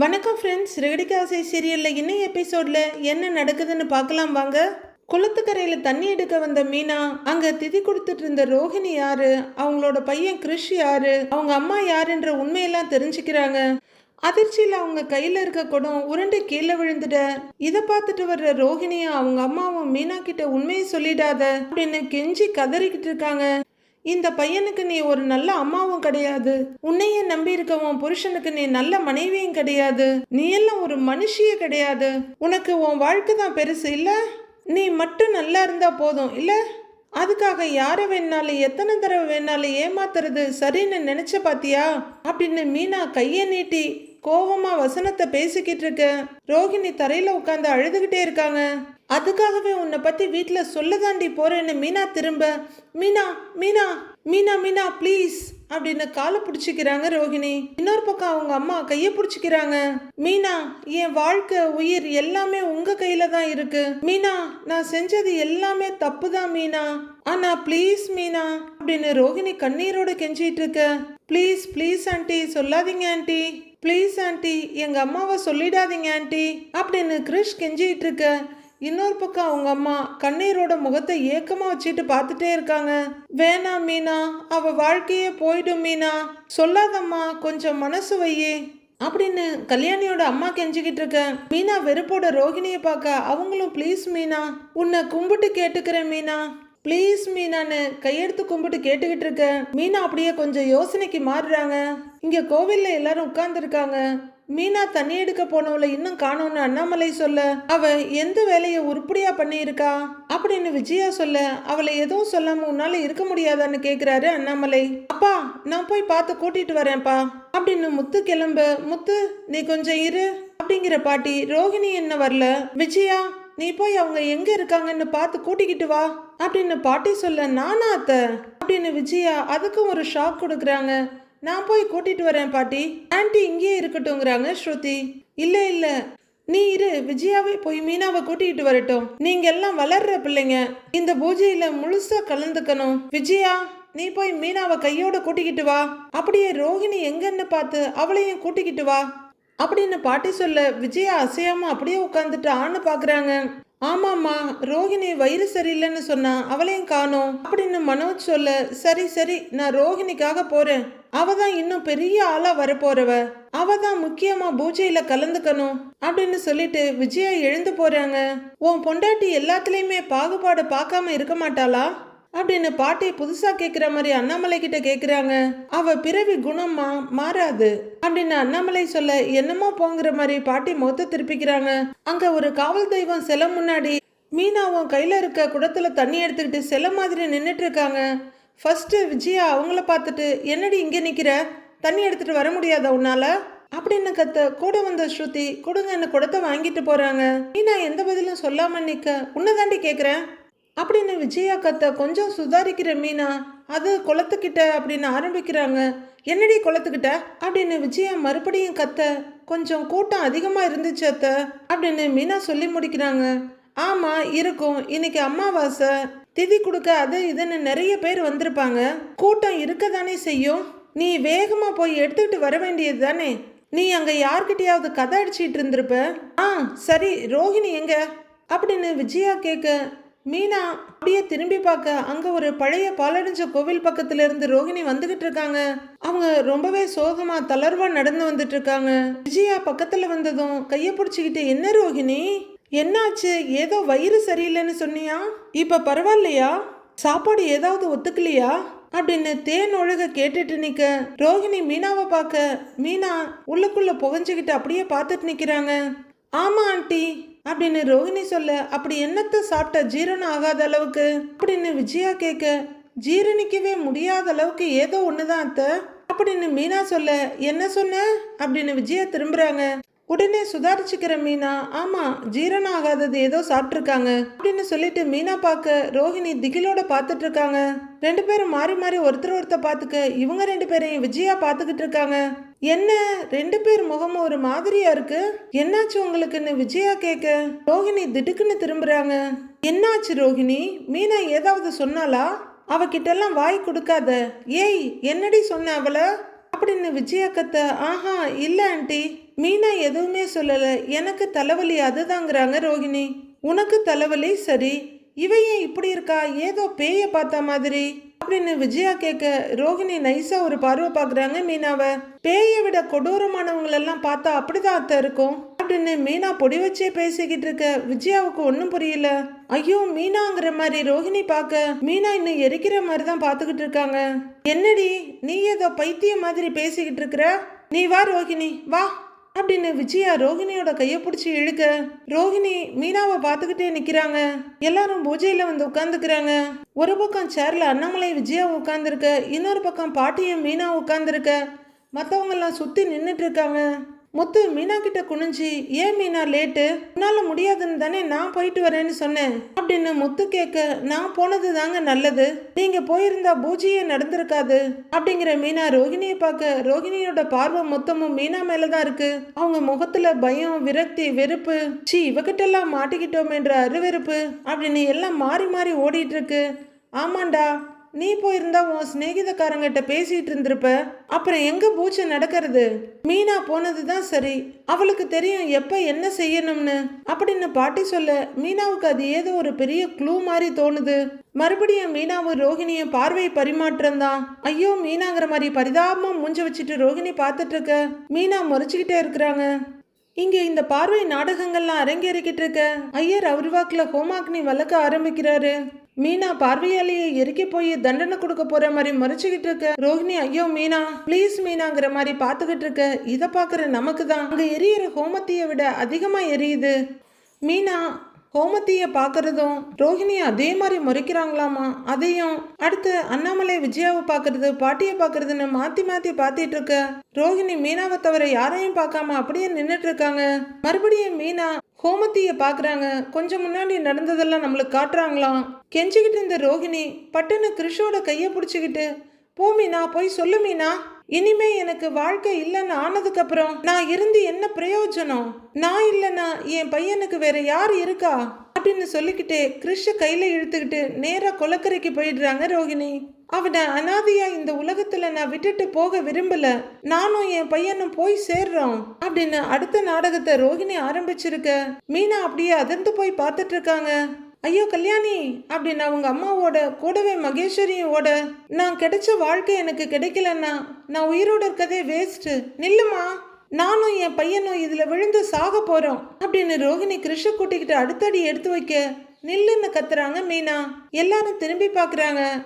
வணக்கம் ஃப்ரெண்ட்ஸ் ரெகடிக்காசை சீரியலில் இன்னும் எபிசோடில் என்ன நடக்குதுன்னு பார்க்கலாம் வாங்க. குளத்துக்கரையில் தண்ணி எடுக்க வந்த மீனா அங்கே திதி கொடுத்துட்டு இருந்த ரோஹிணி யாரு அவங்களோட பையன் கிருஷ் யாரு அவங்க அம்மா யாருன்ற உண்மையெல்லாம் தெரிஞ்சுக்கிறாங்க. அதிர்ச்சியில் அவங்க கையில் இருக்க குடம் உருண்டு கீழே விழுந்துட இதை பார்த்துட்டு வர்ற ரோஹிணியும் அவங்க அம்மாவும் மீனா கிட்ட உண்மையை சொல்லிடாத அப்படின்னு கெஞ்சி கதறிக்கிட்டு இருக்காங்க. இந்த பையனுக்கு நீ ஒரு நல்ல அம்மாவும் கிடையாது. உன்னையே நம்பி இருக்க உன் புருஷனுக்கு நீ நல்ல மனைவியும் கிடையாது. நீ எல்லாம் ஒரு மனுஷியே கிடையாது. உனக்கு உன் வாழ்க்கை தான் பெருசு இல்ல? நீ மட்டும் நல்லா இருந்தா போதும் இல்ல? அதுக்காக யாரை வேணாலும் எத்தனை தடவை வேணாலும் ஏமாத்துறது சரின்னு நினைச்ச பாத்தியா? அப்படின்னு மீனா கையை நீட்டி கோவமா வசனத்தை பேசிக்கிட்டு இருக்க. ரோகிணி தரையில உட்காந்து அழுதுகிட்டே இருக்காங்க. அதுக்காகவே உன்னை பத்தி சொல்ல சொல்லதாண்டி போறேன்னு மீனா திரும்ப மீனா மீனா மீனா மீனா ப்ளீஸ் அப்படின்னு காலை பிடிச்சிக்கிறாங்க ரோகிணி இன்னொரு பக்கம் அவங்க அம்மா கையை பிடிச்சிக்கிறாங்க. மீனா என் வாழ்க்கை உயிர் எல்லாமே உங்க கையில தான் இருக்கு. மீனா நான் செஞ்சது எல்லாமே தப்பு தான் மீனா. ஆனா ப்ளீஸ் மீனா அப்படின்னு ரோகிணி கண்ணீரோட கெஞ்சிட்டு இருக்க. ப்ளீஸ் ப்ளீஸ் ஆண்டி சொல்லாதீங்க ஆண்டி ப்ளீஸ் ஆண்டி எங்க அம்மாவை சொல்லிடாதீங்க ஆண்டி அப்படின்னு கிரிஷ் கெஞ்சிட்டு இருக்க. இன்னொரு பக்கம் அவங்க அம்மா கண்ணீரோட முகத்தை ஏக்கமா வச்சுட்டு பார்த்துட்டே இருக்காங்க. வேணாம் மீனா அவ வாழ்க்கையே போயிடும் மீனா. சொல்லாதம்மா கொஞ்சம் மனசு வையே. அப்படின்னு கல்யாணியோட அம்மா கெஞ்சிக்கிட்டு இருக்க மீனா வெறுப்போட ரோகிணியை பார்க்க அவங்களும் ப்ளீஸ் மீனா உன்னை கும்பிட்டு கேட்டுக்கிறேன் மீனா. ப்ளீஸ் மீனான்னு கையெடுத்து கும்பிட்டு கேட்டுக்கிட்டு இருக்கேன் மீனா அப்படியே கொஞ்சம் யோசனைக்கு மாறுறாங்க. இங்கே கோவில்ல எல்லாரும் உட்கார்ந்துருக்காங்க. மீனா தண்ணி எடுக்க போனவளை இன்னும் காணோம்னு அண்ணாமலை சொல்ல அவ எந்த வேலையை உருப்படியா பண்ணியிருக்கா? அப்படின்னு விஜயா சொல்ல அவளை எதுவும் சொல்லாம உன்னால இருக்க முடியாதான்னு கேக்குறாரு அண்ணாமலை. அப்பா நான் போய் பார்த்து கூட்டிட்டு வரேன்ப்பா. அப்படின்னு முத்து கிளம்ப முத்து நீ கொஞ்சம் இரு. அப்படிங்கிற பாட்டி ரோஹிணி என்ன வரல? விஜயா நீ போய் அவங்க எங்க இருக்காங்கன்னு பார்த்து கூட்டிக்கிட்டு வா. அப்படின்னு பாட்டி சொல்ல நானா அத்த? அப்படின்னு விஜயா அதுக்கும் ஒரு ஷாக் கொடுக்குறாங்க. நான் போய் கூட்டிட்டு வரேன் பாட்டி. ஆன்ட்டி இங்கேயே இருக்கட்டும்ங்கிறாங்க ஸ்ருதி. இல்ல இல்ல. நீ இரு விஜயாவே போய் மீனாவை கூட்டிகிட்டு வரட்டும். நீங்க எல்லாம் வளர்ற பிள்ளைங்க. இந்த பூஜையில முழுசா கலந்துக்கணும். விஜயா நீ போய் மீனாவை கையோட கூட்டிக்கிட்டு வா. அப்படியே ரோஹிணி எங்கன்னு பார்த்து அவளையும் கூட்டிக்கிட்டு வா. அப்படின்னு பாட்டி சொல்ல விஜயா அசையாம அப்படியே உட்காந்துட்டு ஆன்னு பாக்குறாங்க. ஆமாம்மா ரோஹிணி வயிறு சரியில்லைன்னு சொன்னா அவளையும் காணும். அப்படின்னு மனோஜ் சொல்ல சரி சரி நான் ரோஹிணிக்காக போறேன். அவ தான் இன்னும் பெரிய ஆளா வரப்போறவ. அவ தான் முக்கியமா பூஜையில கலந்துக்கணும் அப்படின்னு சொல்லிட்டு விஜயா எழுந்து போறாங்க. உன் பொண்டாட்டி எல்லாத்துலயுமே பாகுபாடு பார்க்காம இருக்க மாட்டாளா? அப்படின்னு பாட்டி புதுசா கேக்குற மாதிரி அண்ணாமலை கிட்ட கேக்குறாங்க. அவ பிறவி குணமா மாறாது. அப்படின்னு அண்ணாமலை சொல்ல என்னமோ போங்கிற மாதிரி பாட்டி மொத்த திருப்பிக்கிறாங்க. அங்க ஒரு காவல் தெய்வம் சிலை முன்னாடி மீனாவும் கையில இருக்க குடத்துல தண்ணி எடுத்துக்கிட்டு செல மாதிரி நின்னுட்டு இருக்காங்க. ஃபஸ்ட்டு விஜயா அவங்கள பார்த்துட்டு என்னடி இங்கே நிற்கிற தண்ணி எடுத்துகிட்டு வர முடியாதா உன்னால்? அப்படின்னு கத்த கூட வந்த ஸ்ருதி கொடுங்க என்ன குடத்தை வாங்கிட்டு போறாங்க. மீனா எந்த பதிலும் சொல்லாமல் நிற்க உன்னை தாண்டி கேட்குறேன் அப்படின்னு விஜயா கத்த கொஞ்சம் சுதாரிக்கிற மீனா அது குளத்துக்கிட்ட அப்படின்னு ஆரம்பிக்கிறாங்க. என்னடி குளத்துக்கிட்ட? அப்படின்னு விஜயா மறுபடியும் கத்த கொஞ்சம் கூட்டம் அதிகமாக இருந்துச்சு அத்த அப்படின்னு மீனா சொல்லி முடிக்கிறாங்க. ஆமாம் இருக்கும். இன்னைக்கு அம்மாவாசை திதி கொடுக்க அது இதுன்னு நிறைய பேர் வந்திருப்பாங்க. கூட்டம் இருக்க தானே செய்யும். நீ வேகமாக போய் எடுத்துக்கிட்டு வர வேண்டியது தானே நீ அங்கே யார்கிட்டயாவது கதை அடிச்சிட்டு இருந்திருப்ப. ஆ சரி ரோஹிணி எங்க? அப்படின்னு விஜயா கேட்க மீனா அப்படியே திரும்பி பார்க்க அங்க ஒரு பழைய பாலடைஞ்ச கோவில் பக்கத்துல இருந்து ரோகிணி வந்துகிட்டு இருக்காங்க. அவங்க ரொம்பவே சோகமா தளர்வா நடந்து வந்துட்டு இருக்காங்க. விஜயா பக்கத்துல வந்ததும் கைய பிடிச்சிக்கிட்டு என்ன ரோகிணி என்னாச்சு? ஏதோ வயிறு சரியில்லைன்னு சொன்னியா? இப்போ பரவாயில்லையா? சாப்பாடு ஏதாவது ஒத்துக்கலையா? அப்படின்னு தேன் ஒழுக கேட்டுட்டு நிக்க ரோகிணி மீனாவை பார்க்க மீனா உள்ளுக்குள்ள புகஞ்சுக்கிட்டு அப்படியே பார்த்துட்டு நிக்கிறாங்க. ஆமா ஆண்டி அப்படின்னு ரோஹிணி சொல்ல அப்படி என்னத்தை சாப்பிட்ட ஜீரணம் ஆகாத அளவுக்கு? அப்படின்னு விஜயா கேட்க ஜீரணிக்கவே முடியாத அளவுக்கு ஏதோ ஒன்று தான் அத்தை அப்படின்னு மீனா சொல்ல என்ன சொன்ன? அப்படின்னு விஜயா திரும்புறாங்க. உடனே சுதாரிச்சுக்கிற மீனா ஆமா ஜீரணம் ஆகாதது ஏதோ சாப்பிட்ருக்காங்க அப்படின்னு சொல்லிட்டு மீனா பார்க்க ரோஹிணி திகிலோட பார்த்துட்டு இருக்காங்க. ரெண்டு பேரும் மாறி மாறி ஒருத்தர் ஒருத்தர் பார்த்துக்க இவங்க ரெண்டு பேரையும் விஜயா பார்த்துக்கிட்டு இருக்காங்க. என்ன ரெண்டு பேர் முகமும் ஒரு மாதிரியா இருக்கு? என்னாச்சு உங்களுக்குன்னு விஜயா கேட்க ரோஹிணி திடுக்குன்னு திரும்புறாங்க. என்னாச்சு ரோஹிணி? மீனா ஏதாவது சொன்னாலா அவகிட்ட எல்லாம் வாய் கொடுக்காத. ஏய் என்னடி சொன்ன அவளை? அப்படின்னு விஜயா ஆஹா இல்லை ஆண்டி மீனா எதுவுமே சொல்லலை. எனக்கு தலைவலி அதுதாங்கிறாங்க ரோகிணி உனக்கு தலைவலி? சரி. இவ ஏன் இப்படி இருக்கா? ஏதோ பேய பார்த்த மாதிரி. அப்படின்னு விஜயா கேட்க ரோகிணி நைஸா ஒரு பார்வை பார்க்குறாங்க மீனாவை. பேயை விட கொடூரமானவங்களெல்லாம் பார்த்தா அப்படிதான் அத்தை இருக்கும். அப்படின்னு மீனா பொடி வச்சே பேசிக்கிட்டு இருக்க விஜயாவுக்கு ஒன்றும் புரியல. ஐயோ மீனாங்கிற மாதிரி ரோஹிணி பார்க்க மீனா இன்னும் எரிக்கிற மாதிரி தான் பார்த்துக்கிட்டு இருக்காங்க. என்னடி நீ ஏதோ பைத்தியம் மாதிரி பேசிக்கிட்டு இருக்கிற? நீ வா ரோகிணி வா அப்படின்னு விஜயா ரோகிணியோட கையை பிடிச்சி இழுக்க ரோகிணி மீனாவை பார்த்துக்கிட்டே நிற்கிறாங்க எல்லாரும் பூஜையில் வந்து உட்காந்துக்கிறாங்க ஒரு பக்கம் சேர்ல அண்ணாமலை விஜயா உட்காந்துருக்க இன்னொரு பக்கம் பாட்டியும் மீனா உட்காந்துருக்க மற்றவங்கெல்லாம் சுற்றி நின்றுட்டு இருக்காங்க. முத்து மீனா கிட்ட குனிஞ்சு ஏன் மீனா லேட்டு? உன்னால முடியாதுன்னு தானே நான் போயிட்டு வரேன்னு சொன்னேன். அப்படின்னு முத்து கேட்க நான் போனது தாங்க நல்லது. நீங்க போயிருந்தா பூஜையே நடந்திருக்காது. அப்படிங்கிற மீனா ரோகிணியை பார்க்க ரோகிணியோட பார்வை மொத்தமும் மீனா மேலதான் இருக்கு. அவங்க முகத்துல பயம் விரக்தி வெறுப்பு. சி இவகிட்ட எல்லாம் மாட்டிக்கிட்டோமேன்ற அருவெறுப்பு. அப்படின்னு எல்லாம் மாறி மாறி ஓடிட்டு இருக்கு. ஆமாண்டா நீ போயிருந்தா உன் சிநேகிதக்காரங்கிட்ட பேசிட்டு இருந்திருப்ப. அப்புறம் எங்க பூஜை நடக்கிறது? மீனா போனது தான் சரி. அவளுக்கு தெரியும் எப்ப என்ன செய்யணும்னு. அப்படின்னு பாட்டி சொல்ல மீனாவுக்கு அது ஏதோ ஒரு பெரிய க்ளூ மாதிரி தோணுது. மறுபடியும் மீனாவும் ரோஹிணியும் பார்வை பரிமாற்றம் தான் ஐயோ மீனாங்கிற மாதிரி பரிதாபமா மூஞ்ச வச்சுட்டு ரோஹிணி பார்த்துட்டு இருக்க. மீனா முறைச்சுக்கிட்டே இருக்கிறாங்க. இங்கே இந்த பார்வை நாடகங்கள்லாம் அரங்கேறிக்கிட்டு இருக்க. ஐயர் அவருவாக்குல ஹோமாக்னி வளர்க்க ஆரம்பிக்கிறாரு. மீனா பார்வையாலேயே இறுக்கி போய் தண்டனை கொடுக்க போற மாதிரி மறைச்சுக்கிட்டு இருக்க. ரோஹிணி ஐயோ மீனா. ப்ளீஸ் மீனாங்கிற மாதிரி பார்த்துக்கிட்டு இருக்க. இதை பார்க்குற நமக்கு தான் அங்க எரியிற ஹோமத்தையை விட அதிகமா எரியுது. மீனா ஹோமத்திய பார்க்குறதும் ரோஹிணி அதே மாதிரி முறைக்கிறாங்களாமா? அதையும் அடுத்து அண்ணாமலை விஜயாவை பார்க்கறது பாட்டியை பார்க்கறதுன்னு மாத்தி மாத்தி பார்த்துட்டு இருக்க ரோஹிணி மீனாவை தவிர யாரையும் பார்க்காம அப்படியே நின்னுட்டு இருக்காங்க. மறுபடியும் மீனா ஹோமத்திய பார்க்குறாங்க. கொஞ்சம் முன்னாடி நடந்ததெல்லாம் நம்மளுக்கு காட்டுறாங்களாம். கெஞ்சிக்கிட்டு இருந்த ரோஹிணி பட்டுன்னு கிருஷோட கையை பிடிச்சிக்கிட்டு போ மீனா போய் சொல்லு மீனா. இனிமே எனக்கு வாழ்க்கை இல்லைன்னு ஆனதுக்கு அப்புறம் நான் இருந்து என்ன பிரயோஜனம்? நான் இல்லைன்னா என் பையனுக்கு வேற யார் இருக்கா? அப்படின்னு சொல்லிக்கிட்டே கிருஷ கையில இழுத்துக்கிட்டு நேரா கொலக்கரைக்கு போயிடுறாங்க ரோகிணி. அவனை அனாதையா இந்த உலகத்துல நான் விட்டுட்டு போக விரும்பல. நானும் என் பையனும் போய் சேர்றோம் அப்படின்னு அடுத்த நாடகத்தை ரோகிணி ஆரம்பிச்சிருக்க. மீனா அப்படியே அதிர்ந்து போய் பார்த்துட்டு இருக்காங்க. ஐயோ கல்யாணி அப்படின்னு அவங்க அம்மாவோட கூடவே மகேஸ்வரியோட நான் கிடைச்ச வாழ்க்கை எனக்கு கிடைக்கலன்னா நான் உயிரோடு இருக்கதே வேஸ்ட்டு நில்லுமா? நானும் என் பையனும் இதில் விழுந்து சாக போகிறோம் அப்படின்னு ரோஹிணி கிருஷ கூட்டிக்கிட்டு அடுத்தடி எடுத்து வைக்க நில்லுன்னு கத்துறாங்க மீனா. எல்லாரும் திரும்பி பார்க்குறாங்க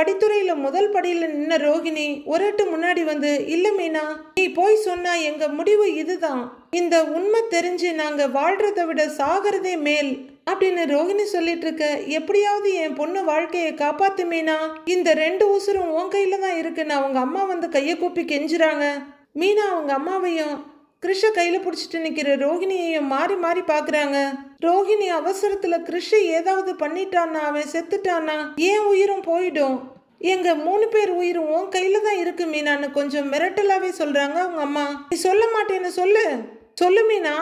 படித்துறையில் முதல் படியில் நின்ன ரோகிணி ஒரு எட்டு முன்னாடி வந்து இல்லை மீனா நீ போய் சொன்னா எங்கள் முடிவு இதுதான். இந்த உண்மை தெரிஞ்சு நாங்கள் வாழ்கிறத விட சாகிறதே மேல். அப்படின்னு ரோகிணி சொல்லிட்டு இருக்க எப்படியாவது என் பொண்ணு வாழ்க்கையை காப்பாத்து மீனா. இந்த ரெண்டு உசுரும் உன் கையில தான் இருக்குன்னு அவங்க அம்மா வந்து கையை கூப்பி கெஞ்சுறாங்க. மீனா அவங்க அம்மாவையும் கிருஷ கையில பிடிச்சிட்டு நிக்கிற ரோகிணியையும் மாறி மாறி பாக்குறாங்க. ரோகிணி அவசரத்துல கிருஷ ஏதாவது பண்ணிட்டானா அவன் செத்துட்டானா ஏன் உயிரும் போயிடும்? எங்க மூணு பேர் உயிரும் உன் கையில தான் இருக்கு மீனான்னு கொஞ்சம் மிரட்டலாவே சொல்றாங்க அவங்க அம்மா. நீ சொல்ல மாட்டேன்னு சொல்லு. சொல்லு மீனா.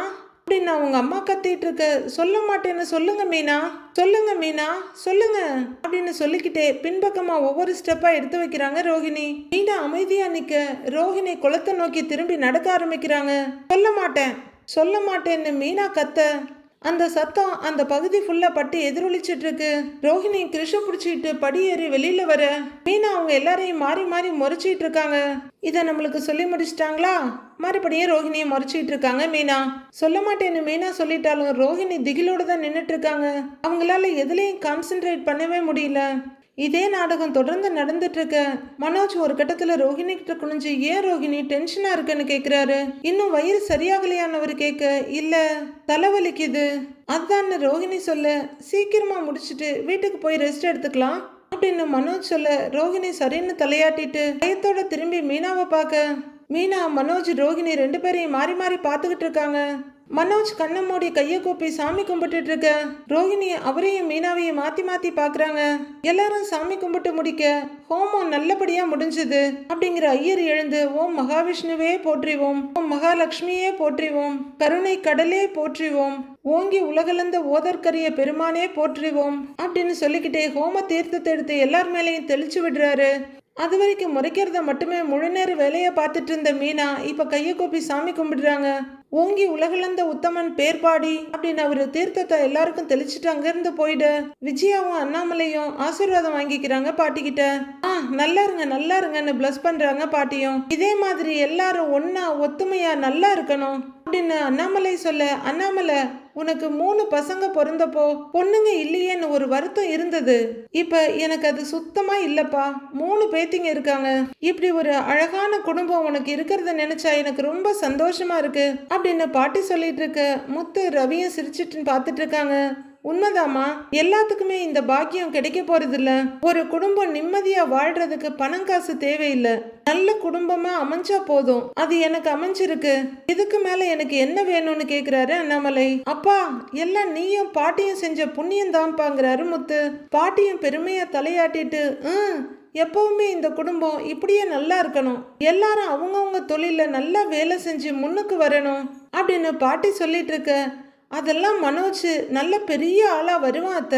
அப்படின்னு அவங்க அம்மா கத்திட்டு இருக்க சொல்ல மாட்டேன்னு சொல்லுங்க மீனா. சொல்லுங்க மீனா சொல்லுங்க. அப்படின்னு சொல்லிக்கிட்டே பின்பக்கமா ஒவ்வொரு ஸ்டெப்பா எடுத்து வைக்கிறாங்க ரோஹிணி. மீனா அமைதியா நிக்க ரோஹிணி குளத்தை நோக்கி திரும்பி நடக்க ஆரம்பிக்கிறாங்க. சொல்ல மாட்டேன் சொல்ல மாட்டேன்னு மீனா கத்த அந்த சத்தம் அந்த பகுதி ஃபுல்லாக பட்டு எதிரொலிச்சிட்டு இருக்கு ரோஹிணி கிருஷ பிடிச்சிட்டு படியேறி வெளியில வர. மீனா அவங்க எல்லாரையும் மாறி மாறி முறைச்சிட்டு இருக்காங்க இதை நம்மளுக்கு சொல்லி முடிச்சிட்டாங்களா? மறுபடியும் ரோஹிணியை முறைச்சிட்டு இருக்காங்க மீனா. சொல்ல மாட்டேன்னு மீனா சொல்லிட்டாலும் ரோஹிணி திகிலோடு தான் நின்றுட்டு இருக்காங்க அவங்களால எதுலேயும் கான்சென்ட்ரேட் பண்ணவே முடியல. இதே நாடகம் தொடர்ந்து நடந்துட்டு மனோஜ் ஒரு கட்டத்துல ரோஹிணி கிட்ட குனிஞ்சு ஏன் ரோஹிணி டென்ஷனா இருக்குன்னு கேக்குறாரு? இன்னும் வயிறு சரியாகலையானவர் கேட்க இல்ல தலைவலிக்குது. அதான்னு ரோஹிணி சொல்ல சீக்கிரமா முடிச்சிட்டு வீட்டுக்கு போய் ரெஸ்ட் எடுத்துக்கலாம். அப்படின்னு மனோஜ் சொல்ல ரோஹிணி சரின்னு தலையாட்டிட்டு பயத்தோட திரும்பி மீனாவை பார்க்க. மீனா மனோஜ் ரோஹிணி ரெண்டு பேரையும் மாறி மாறி பார்த்துக்கிட்டு இருக்காங்க. மனோஜ் கண்ணை மூடி கையை கூப்பி சாமி கும்பிட்டுட்டு இருக்க. ரோஹிணி அவரையும் மீனாவையும் மாத்தி மாத்தி பாக்குறாங்க. எல்லாரும் சாமி கும்பிட்டு முடிக்க ஹோமம் நல்லபடியா முடிஞ்சது. அப்படிங்கிற ஐயர் எழுந்து ஓம் மகாவிஷ்ணுவே போற்றிவோம். ஓம் மகாலட்சுமியே போற்றிவோம். கருணை கடலே போற்றிவோம். ஓங்கி உலகலந்த ஓதற்கரிய பெருமானே போற்றிவோம். அப்படின்னு சொல்லிக்கிட்டே ஹோம தீர்த்தத்தை எடுத்து எல்லார் மேலேயும் தெளிச்சு விடுறாரு. அது வரைக்கும் முறைக்கிறத மட்டுமே முழு நேர வேலையை பார்த்துட்டு இருந்த மீனா இப்போ கையை கூப்பி சாமி கும்பிடுறாங்க. ஓங்கி உலகளந்த உத்தமன் பேர் பாடி அப்படின்னு அவர் தீர்த்தத்தை எல்லாருக்கும் தெளிச்சிட்டு அங்கிருந்து போயிடு. விஜயாவும் அண்ணாமலையும் ஆசீர்வாதம் வாங்கிக்கிறாங்க பாட்டிக்கிட்ட. ஆ நல்லா இருங்க நல்லா இருங்கன்னு பிளஸ் பண்றாங்க பாட்டியும். இதே மாதிரி எல்லாரும் ஒன்னா ஒத்துமையா நல்லா இருக்கணும் அப்படின்னு அண்ணாமலை சொல்ல அண்ணாமலை உனக்கு மூணு பசங்க பிறந்தப்போ பொண்ணுங்க இல்லையேன்னு ஒரு வருத்தம் இருந்தது. இப்ப எனக்கு அது சுத்தமா இல்லப்பா. மூணு பேத்திங்க இருக்காங்க. இப்படி ஒரு அழகான குடும்பம் உனக்கு இருக்கிறத நினைச்சா எனக்கு ரொம்ப சந்தோஷமா இருக்கு. அப்படின்னு பாட்டி சொல்லிட்டு இருக்க முத்து ரவியும் சிரிச்சிட்டு பார்த்துட்டு இருக்காங்க. உண்மைதாம்மா. எல்லாத்துக்குமே இந்த பாக்கியம் கிடைக்க போறதில்ல. ஒரு குடும்பம் நிம்மதியா வாழ்றதுக்கு பணம் காசு தேவையில்லை. நல்ல குடும்பமா அமைஞ்சா போதும். அது எனக்கு அமைஞ்சிருக்கு. இதுக்கு மேல எனக்கு என்ன வேணும்னு கேக்குறாரு அண்ணாமலை. அப்பா எல்லாம் நீயும் பாட்டியும் செஞ்ச புண்ணியம் தான்ப்பாங்கிறாரு முத்து. பாட்டியும் பெருமையா தலையாட்டிட்டு "ம், எப்பவுமே இந்த குடும்பம் இப்படியே நல்லா இருக்கணும். எல்லாரும் அவங்கவுங்க தொழில நல்லா வேலை செஞ்சு முன்னுக்கு வரணும். அப்படின்னு பாட்டி சொல்லிட்டு இருக்க அதெல்லாம் மனோஜ் நல்ல பெரிய ஆளா வருவான் அத்த.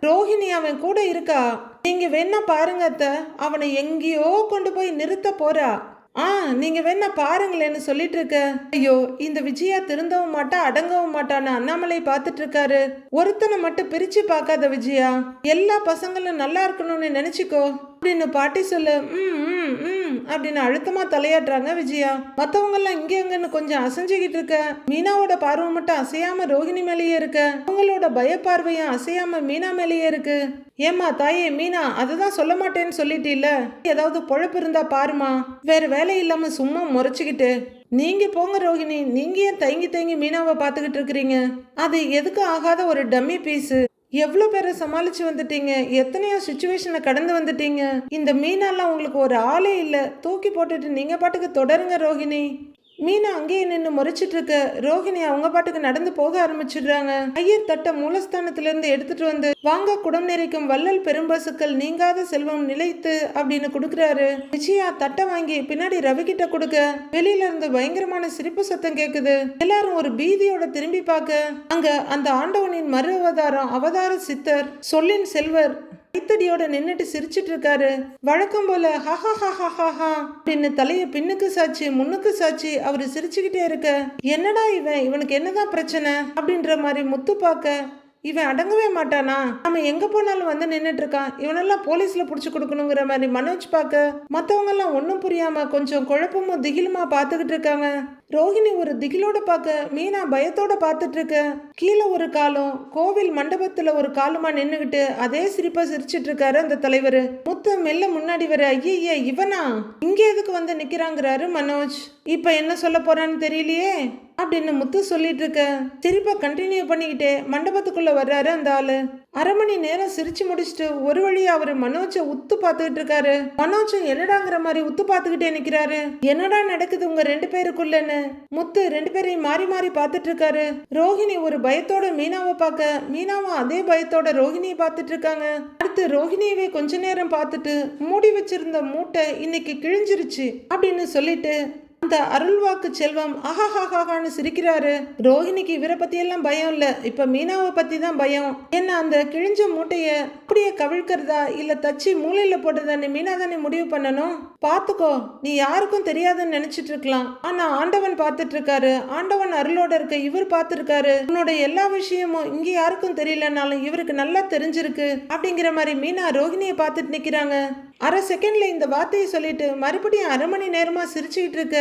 ரோஹிணி அவன் கூட இருக்கா? நீங்க வேணா பாருங்க அத்த. அவனை எங்கேயோ கொண்டு போய் நிறுத்த போறா. ஆ நீங்கள் வேணா பாருங்களேன்னு சொல்லிட்டு இருக்க ஐயோ இந்த விஜயா திருந்தவும் மாட்டா அடங்கவும் மாட்டான்னு அண்ணாமலை பார்த்துட்டு இருக்காரு ஒருத்தனை மட்டும் பிரிச்சு பார்க்காத விஜயா. எல்லா பசங்களும் நல்லா இருக்கணும்னு நினைச்சுக்கோ. அப்படின்னு பாட்டி சொல்லு ம் ம் ம் அப்படின்னு அழுத்தமா தலையாட்டுறாங்க விஜயா. மற்றவங்கெல்லாம் இங்கே இங்க அங்கன்னு கொஞ்சம் அசைஞ்சுக்கிட்டு இருக்க. மீனாவோட பார்வை மட்டும் அசையாம ரோகிணி மேலேயே இருக்க. அவங்களோட பயப்பார்வையும் அசையாம மீனா மேலேயே இருக்கு. ஏம்மா தாயே மீனா அதுதான் சொல்ல மாட்டேன்னு சொல்லிட்டீல்ல? ஏதாவது பொழப்பு இருந்தா பாருமா வேற வேலை இல்லாம சும்மா முறைச்சிக்கிட்டு. நீங்க போங்க ரோகிணி. நீங்க ஏன் தயங்கி தயங்கி மீனாவை பார்த்துக்கிட்டு இருக்கிறீங்க? அது எதுக்கு ஆகாத ஒரு டம்மி பீஸு? எவ்வளோ பேரை சமாளிச்சு வந்துட்டீங்க? எத்தனையோ சுச்சுவேஷனை கடந்து வந்துட்டீங்க? இந்த மீனாலாம் உங்களுக்கு ஒரு ஆளே இல்லை. தூக்கி போட்டுட்டு நீங்க பாட்டுக்கு தொடருங்க ரோகிணி. மீனா அங்கேயே நின்று முறைச்சிட்டு இருக்க ரோஹிணி அவங்க பாட்டுக்கு நடந்து போக ஆரம்பிச்சிடுறாங்க. ஐயர் தட்டை மூலஸ்தானத்துல இருந்து எடுத்துட்டு வந்து வாங்க குடம் நிறைக்கும் வள்ளல் பெரும்பசுக்கள் நீங்காத செல்வம் நிலைத்து அப்படின்னு கொடுக்குறாரு. விஜயா தட்டை வாங்கி பின்னாடி ரவி கிட்ட கொடுக்க. வெளியில இருந்து பயங்கரமான சிரிப்பு சத்தம் கேக்குது. எல்லாரும் ஒரு பீதியோட திரும்பி பார்க்க. அங்க அந்த ஆண்டவனின் மறு அவதாரம் அவதார சித்தர் சொல்லின் செல்வர் கைத்தடியோட நின்னுட்டு சிரிச்சிட்டு இருக்காரு வழக்கம் போல ஹஹா ஹஹா ஹஹா அப்படின்னு தலைய பின்னுக்கு சாச்சு முன்னுக்கு சாச்சு அவரு சிரிச்சுக்கிட்டே இருக்க. என்னடா இவன்? இவனுக்கு என்னதான் பிரச்சனை? அப்படின்ற மாதிரி முத்து பார்க்க இவன் அடங்கவே மாட்டானா? நம்ம எங்க போனாலும் வந்து நின்னுட்டு இருக்கான் இவனெல்லாம் போலீஸ்ல புடிச்சு கொடுக்கணுங்கிற மாதிரி மனோஜ் பார்க்க மத்தவங்க எல்லாம் ஒன்னும் புரியாம கொஞ்சம் குழப்பமும் திகிலுமா பார்த்துக்கிட்டு இருக்காங்க ரோஹிணி ஒரு திகிலோட பார்க்க மீனா பயத்தோட பார்த்துட்டு இருக்க. கீழே ஒரு காலம் கோவில் மண்டபத்துல ஒரு காலுமா நின்னுகிட்டு அதே சிரிப்பா சிரிச்சிட்டு இருக்காரு அந்த தலைவர். முத்து மெல்ல முன்னாடி வர ஐய இவனா? இங்க எதுக்கு வந்து நிக்கிறாங்கிறாரு மனோஜ். இப்ப என்ன சொல்ல போறான்னு தெரியலையே? அப்படின்னு முத்து சொல்லிட்டு இருக்க. சிரிப்பை கண்டினியூ பண்ணிக்கிட்டே மண்டபத்துக்குள்ள வர்றாரு அந்த ஆளு. அரை மணி நேரம் சிரிச்சு முடிச்சுட்டு ஒரு வழியா அவரு மனோஜை உத்து பார்த்துக்கிட்டு இருக்காரு. மனோஜும் என்னடாங்கிற மாதிரி உத்து பார்த்துக்கிட்டே நிக்கிறாரு. என்னடா நடக்குது உங்க ரெண்டு பேருக்குள்ளன்னு. முத்து ரெண்டு பேரையும் மாறி மாறி பார்த்துட்டு இருக்காரு. ரோஹிணி ஒரு பயத்தோட மீனாவை பார்க்க மீனாவும் அதே பயத்தோட ரோஹிணியை பார்த்துட்டு இருக்காங்க. அடுத்து ரோஹிணியவே கொஞ்ச நேரம் பார்த்துட்டு மூடி வச்சிருந்த மூட்டை இன்னைக்கு கிழிஞ்சிருச்சு அப்படின்னு சொல்லிட்டு அந்த அருள்வாக்கு செல்வம் ஆஹாஹாஹான்னு சிரிக்கிறாரு. ரோஹிணிக்கு இவரை பத்தி எல்லாம் பயம் இல்ல. இப்ப மீனாவை பத்தி தான் பயம். என்ன அந்த கிழிஞ்ச மூட்டைய அப்படியே கவிழ்க்கிறதா? இல்ல தச்சு மூலையில போட்டதான்னு மீனா தானே முடிவு பண்ணணும்? பாத்துக்கோ நீ யாருக்கும் தெரியாதுன்னு நினைச்சிட்டு இருக்கலாம். ஆனா ஆண்டவன் பார்த்துட்டு இருக்காரு ஆண்டவன் அருளோட இருக்க இவர் பார்த்துருக்காரு. உன்னோட எல்லா விஷயமும் இங்க யாருக்கும் தெரியலனாலும் இவருக்கு நல்லா தெரிஞ்சிருக்கு. அப்படிங்கிற மாதிரி மீனா ரோஹிணியை பார்த்துட்டு நிக்கிறாங்க. அரை செகண்டில் இந்த வார்த்தையை சொல்லிட்டு மறுபடியும் அரை மணி நேரமாக சிரிச்சுக்கிட்டு இருக்க.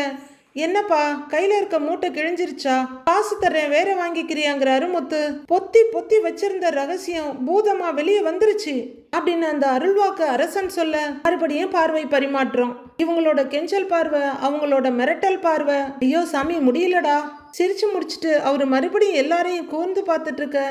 என்னப்பா கையில் இருக்க மூட்டை கிழிஞ்சிருச்சா? காசு தர்றேன் வேற வாங்கிக்கிறியாங்கிற அருமுத்து. பொத்தி பொத்தி வச்சிருந்த ரகசியம் பூதமா வெளியே வந்துருச்சு அப்படின்னு அந்த அருள்வாக்கு அரசன் சொல்ல மறுபடியும் பார்வை பரிமாற்றம். இவங்களோட கெஞ்சல் பார்வை அவங்களோட மிரட்டல் பார்வை. ஐயோ சாமி முடியலடா. சிரிச்சு முடிச்சுட்டு அவர் மறுபடியும் எல்லாரையும் கூர்ந்து பார்த்துட்டு இருக்க.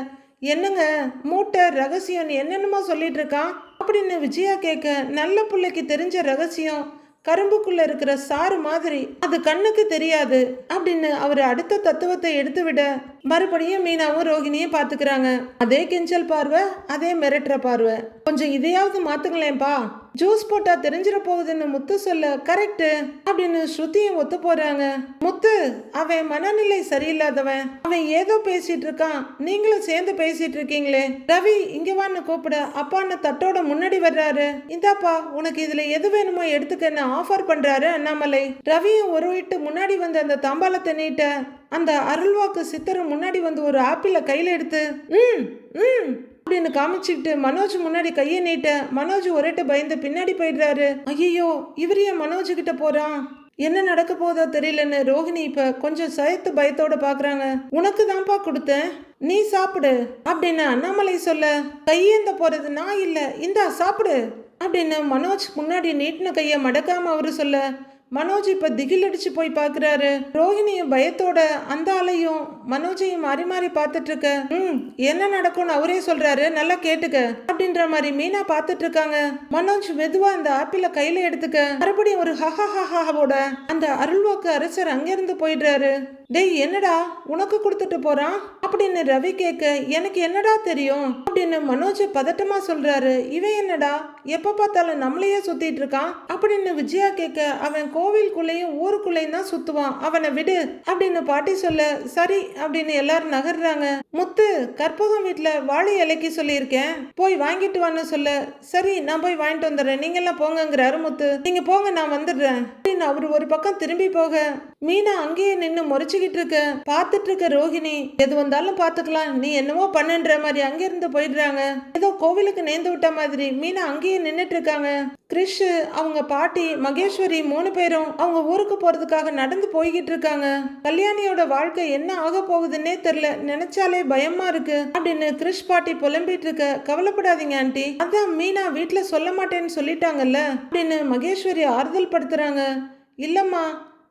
என்னங்க மூட்டை ரகசியம்னு என்னென்னமோ சொல்லிட்டு இருக்கான்? அப்படின்னு விஜயா கேட்க நல்ல பிள்ளைக்கு தெரிஞ்ச ரகசியம் கரும்புக்குள்ள இருக்கிற சாறு மாதிரி அது கண்ணுக்கு தெரியாது அப்படின்னு அவர் அடுத்த தத்துவத்தை எடுத்து விட மறுபடியும் மீனாவும் ரோகிணியும் பாத்துக்கிறாங்க அதே கெஞ்சல் பார்வை அதே மிரட்டுற பார்வை. கொஞ்சம் இதையாவது மாத்துங்களேன்பா. ஜூஸ் போட்டா தெரிஞ்சிட போகுதுன்னு முத்து சொல்ல கரெக்ட் அப்படின்னு ஸ்ருதியும் ஒத்து போறாங்க. முத்து அவன் மனநிலை சரியில்லாதவன். அவன் ஏதோ பேசிட்டு இருக்கான். நீங்களும் சேர்ந்து பேசிட்டு இருக்கீங்களே. ரவி இங்க வான்னு கூப்பிட. அப்பான்னு தட்டோட முன்னாடி வர்றாரு. இந்தாப்பா உனக்கு இதுல எது வேணுமோ எடுத்துக்கன்னு ஆஃபர் பண்றாரு அண்ணாமலை. ரவியும் ஒரு வீட்டு முன்னாடி வந்து அந்த தம்பாளத்தை நீட்ட அந்த அருள்வாக்கு சித்தரும் முன்னாடி வந்து ஒரு ஆப்பிள கையில எடுத்து ம் ம் அப்படின்னு காமிச்சுக்கிட்டு மனோஜ் முன்னாடி கையை நீட்ட மனோஜ் ஒரேட்ட பயந்து பின்னாடி போயிடுறாரு. ஐயோ இவர் ஏன் மனோஜ் கிட்ட போறான்? என்ன நடக்க போதோ தெரியலன்னு ரோஹிணி இப்ப கொஞ்சம் சயத்து பயத்தோட பாக்குறாங்க. உனக்கு தான்ப்பா கொடுத்தேன். நீ சாப்பிடு. அப்படின்னு அண்ணாமலை சொல்ல கையேந்த போறது நான் இல்ல. இந்தா சாப்பிடு. அப்படின்னு மனோஜ் முன்னாடி நீட்டின கையை மடக்காம அவரு சொல்ல மனோஜ் இப்ப திகில் அடிச்சு போய் பாக்குறாரு. ரோஹிணியும் பயத்தோட அந்த ஆளையும் மனோஜையும் மாறி மாறி பார்த்துட்டு இருக்க ம் என்ன நடக்கும்னு அவரே சொல்றாரு. நல்லா கேட்டுக்க. அப்படின்ற மாதிரி மீனா பார்த்துட்டு இருக்காங்க மனோஜ் மெதுவா அந்த ஆப்பிள கையில எடுத்துக்க. மறுபடியும் ஒரு ஹஹா ஹஹாவோட அந்த அருள்வாக்கு அரசர் அங்கிருந்து போயிடுறாரு. டேய் என்னடா? உனக்கு கொடுத்துட்டு போறான்? அப்படின்னு ரவி கேட்க எனக்கு என்னடா தெரியும்? அப்படின்னு மனோஜ் பதட்டமா சொல்றாரு. இவன் என்னடா? எப்ப பார்த்தாலும் நம்மளையே சுத்திட்டு இருக்கான் அப்படின்னு விஜயா கேட்க அவன் கோவிலுக்குள்ளேயும் ஊருக்குள்ளேயும் தான் சுத்துவான். அவனை விடு அப்படின்னு பாட்டி சொல்ல சரி அப்படின்னு எல்லாரும் நகர்றாங்க. முத்து கற்பகம் வீட்டுல வாழை இலைக்கு சொல்லியிருக்கேன். போய் வாங்கிட்டு வான்னு சொல்ல. சரி நான் போய் வாங்கிட்டு வந்துடுறேன். நீங்க எல்லாம் போங்கங்கிறாரு முத்து. நீங்க போங்க நான் வந்துடுறேன். அப்படின்னு அவர் ஒரு பக்கம் திரும்பி போக மீனா அங்கேயே நின்று முறைச்சுக்கிட்டு இருக்க பார்த்துட்டு இருக்க ரோஹிணி எது வந்தாலும் பார்த்துக்கலாம் நீ என்னவோ பண்ணுன்ற மாதிரி அங்கிருந்து போயிடுறாங்க. ஏதோ கோவிலுக்கு நேர்ந்து விட்ட மாதிரி மீனா அங்கேயே நின்னுட்டு இருக்காங்க. கிரிஷ் அவங்க பாட்டி மகேஸ்வரி மூணு பேரும் அவங்க ஊருக்கு போறதுக்காக நடந்து போய்கிட்டு இருக்காங்க. கல்யாணியோட வாழ்க்கை என்ன ஆக போகுதுன்னே தெரியல. நினைச்சாலே பயமா இருக்கு. அப்படின்னு கிரிஷ் பாட்டி புலம்பிட்டு இருக்க கவலைப்படாதீங்க ஆண்டி. அதான் மீனா வீட்டுல சொல்ல மாட்டேன்னு சொல்லிட்டாங்கல்ல? அப்படின்னு மகேஸ்வரி ஆறுதல் படுத்துறாங்க. இல்லைம்மா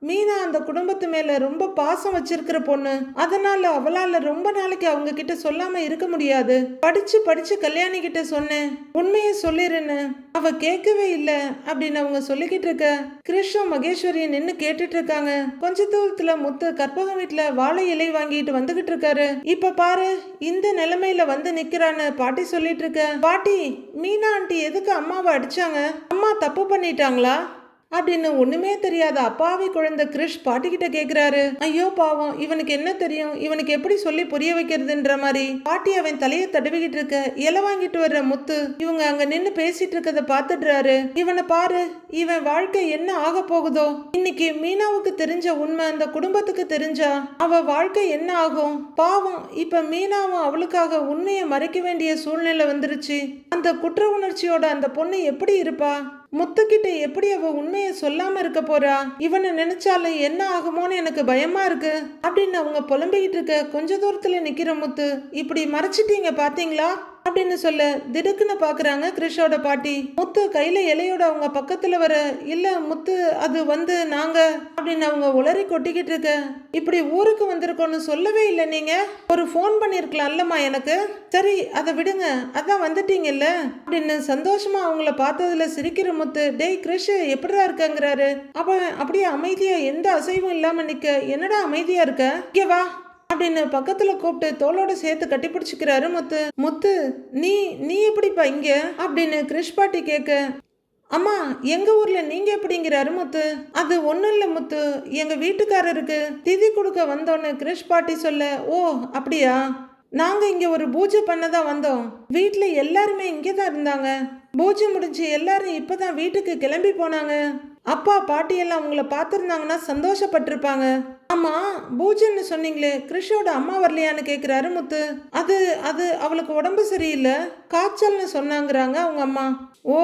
மீனா அந்த குடும்பத்து மேலே ரொம்ப பாசம் வச்சிருக்கிற பொண்ணு. அதனால அவளால் ரொம்ப நாளைக்கு அவங்க கிட்ட சொல்லாம இருக்க முடியாது. படிச்சு படிச்சு கல்யாணி கிட்ட சொன்னேன். உண்மையை சொல்லிருன்னு அவ கேட்கவே இல்லை அப்படின்னு அவங்க சொல்லிக்கிட்டு இருக்க. கிருஷ்ண மகேஸ்வரியை நின்று கேட்டுட்டு இருக்காங்க. கொஞ்ச தூரத்துல முத்து கற்பகம் வீட்டுல வாழை இலை வாங்கிட்டு வந்துகிட்டு இருக்காரு. இப்ப பாரு இந்த நிலைமையில வந்து நிக்கிறான்னு பாட்டி சொல்லிட்டு இருக்க. பாட்டி மீனா ஆண்டி எதுக்கு அம்மாவை அடிச்சாங்க? அம்மா தப்பு பண்ணிட்டாங்களா? அப்படின்னு ஒண்ணுமே தெரியாத அப்பாவி குழந்தை கிருஷ் பாட்டிக்கிட்ட கேக்குறாரு. ஐயோ பாவம் இவனுக்கு என்ன தெரியும்? இவனுக்கு எப்படி சொல்லி புரிய வைக்கிறதுன்ற மாதிரி. பாட்டி அவன் தலையை தடவிக்கிட்டு இருக்க இலை வாங்கிட்டு வர்ற முத்து இவங்க அங்க நின்னு பேசிட்டு இருக்கத பாத்துடுறாரு இவனை பாரு இவன் வாழ்க்கை என்ன ஆக போகுதோ? இன்னைக்கு மீனாவுக்கு தெரிஞ்ச உண்மை அந்த குடும்பத்துக்கு தெரிஞ்சா அவ வாழ்க்கை என்ன ஆகும்? பாவம் இப்ப மீனாவும் அவளுக்காக உண்மையை மறைக்க வேண்டிய சூழ்நிலை வந்துருச்சு. அந்த குற்ற உணர்ச்சியோட அந்த பொண்ணு எப்படி இருப்பா? முத்துக்கிட்ட எப்படி அவ உண்மையை சொல்லாம இருக்க போறா? இவனை நினைச்சாலும் என்ன ஆகுமோன்னு எனக்கு பயமா இருக்கு. அப்படின்னு அவங்க புலம்பிக்கிட்டு இருக்க கொஞ்ச தூரத்துல நிக்கிற முத்து இப்படி மறைச்சிட்டீங்க பாத்தீங்களா? அப்படின்னு சொல்ல திடுக்குன்னு பாக்குறாங்க கிருஷோட பாட்டி. முத்து கையில இலையோட அவங்க பக்கத்துல வர இல்ல முத்து அது வந்து நாங்க அப்படின்னு அவங்க உளறி கொட்டிக்கிட்டு இருக்க. இப்படி ஊருக்கு வந்திருக்கோன்னு சொல்லவே இல்லை நீங்க. ஒரு ஃபோன் பண்ணிருக்கலாம்லம்மா எனக்கு. சரி அதை விடுங்க. அதான் வந்துட்டீங்கல்ல அப்படின்னு சந்தோஷமா அவங்கள பார்த்ததுல சிரிக்கிற முத்து டேய் கிருஷ் எப்படிடா இருக்கங்கிறாரு? அப்ப அப்படியே அமைதியா எந்த அசைவும் இல்லாம நிக்க. என்னடா அமைதியா இருக்க? இங்க வா. அப்படின்னு பக்கத்துல கூப்பிட்டு தோளோட சேர்த்து கட்டி பிடிச்சிக்கிறாரு முத்து. முத்து நீ நீ எப்படிப்பா இங்க? அப்படின்னு கிரிஷ் பாட்டி கேட்க அம்மா எங்க ஊர்ல நீங்க எப்படிங்கிறாரு முத்து. அது ஒண்ணும் இல்ல முத்து எங்க வீட்டுக்காரருக்கு திதி கொடுக்க வந்தோன்னு கிரிஷ் பாட்டி சொல்ல ஓ அப்படியா? நாங்க இங்க ஒரு பூஜை பண்ண தான் வந்தோம். வீட்டில் எல்லாருமே இங்கே தான் இருந்தாங்க. பூஜை முடிஞ்சு எல்லாரும் இப்பதான் வீட்டுக்கு கிளம்பி போனாங்க. அப்பா பாட்டி எல்லாம் உங்களை பார்த்துருந்தாங்கன்னா சந்தோஷப்பட்டிருப்பாங்க. அம்மா பூஜைன்னு சொன்னீங்களே கிருஷோட அம்மா வரலையான்னு கேட்குறாரு முத்து. அது அது அவளுக்கு உடம்பு சரியில்லை காய்ச்சல்னு சொன்னாங்கிறாங்க அவங்க அம்மா. ஓ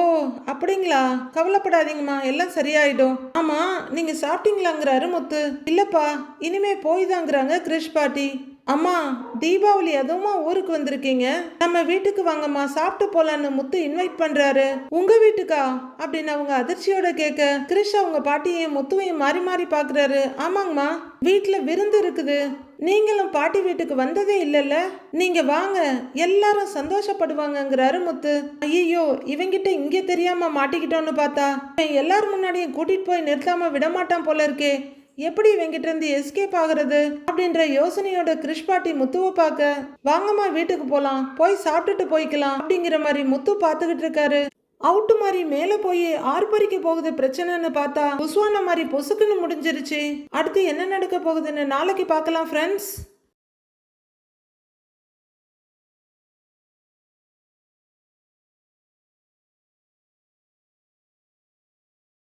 அப்படிங்களா? கவலைப்படாதீங்கம்மா எல்லாம் சரியாயிடும். ஆமாம் நீங்கள் சாப்பிட்டீங்களாங்கிறாரு முத்து. இல்லைப்பா இனிமே போய் தாங்கிறாங்க கிரிஷ் பாட்டி. அம்மா தீபாவளி அதுவுமா ஊருக்கு வந்திருக்கீங்க? நம்ம வீட்டுக்கு வாங்கம்மா சாப்பிட்டு போலான்னு முத்து இன்வைட் பண்றாரு. உங்க வீட்டுக்கா? அப்படின்னு அவங்க அதிர்ச்சியோட கேட்க கிரிஷ் அவங்க பாட்டியையும் முத்துவையும் மாறி மாறி பாக்குறாரு ஆமாங்கம்மா வீட்டுல விருந்து இருக்குது. நீங்களும் பாட்டி வீட்டுக்கு வந்ததே இல்லைல்ல? நீங்க வாங்க எல்லாரும் சந்தோஷப்படுவாங்கங்கிறாரு முத்து. ஐயோ இவங்கிட்ட இங்கே தெரியாம மாட்டிக்கிட்டோன்னு பார்த்தா எல்லாரும் முன்னாடியும் கூட்டிட்டு போய் நிறுத்தாம விடமாட்டான் போல இருக்கே. எப்படி இவங்கிட்ட இருந்து எஸ்கேப் ஆகுறது அப்படின்ற யோசனையோட கிருஷ் பாட்டி முத்துவை பார்க்க வாங்கம்மா வீட்டுக்கு போலாம். போய் சாப்பிட்டுட்டு போய்க்கலாம். அப்படிங்கிற மாதிரி முத்து பார்த்துக்கிட்டு இருக்காரு. அவுட்டு மாதிரி மேலே போய் ஆர்ப்பரிக்க போகுது பிரச்சனைன்னு பார்த்தா புஸ்வான மாதிரி பொசுக்குன்னு முடிஞ்சிருச்சு. அடுத்து என்ன நடக்க போகுதுன்னு நாளைக்கு பார்க்கலாம் ஃப்ரெண்ட்ஸ்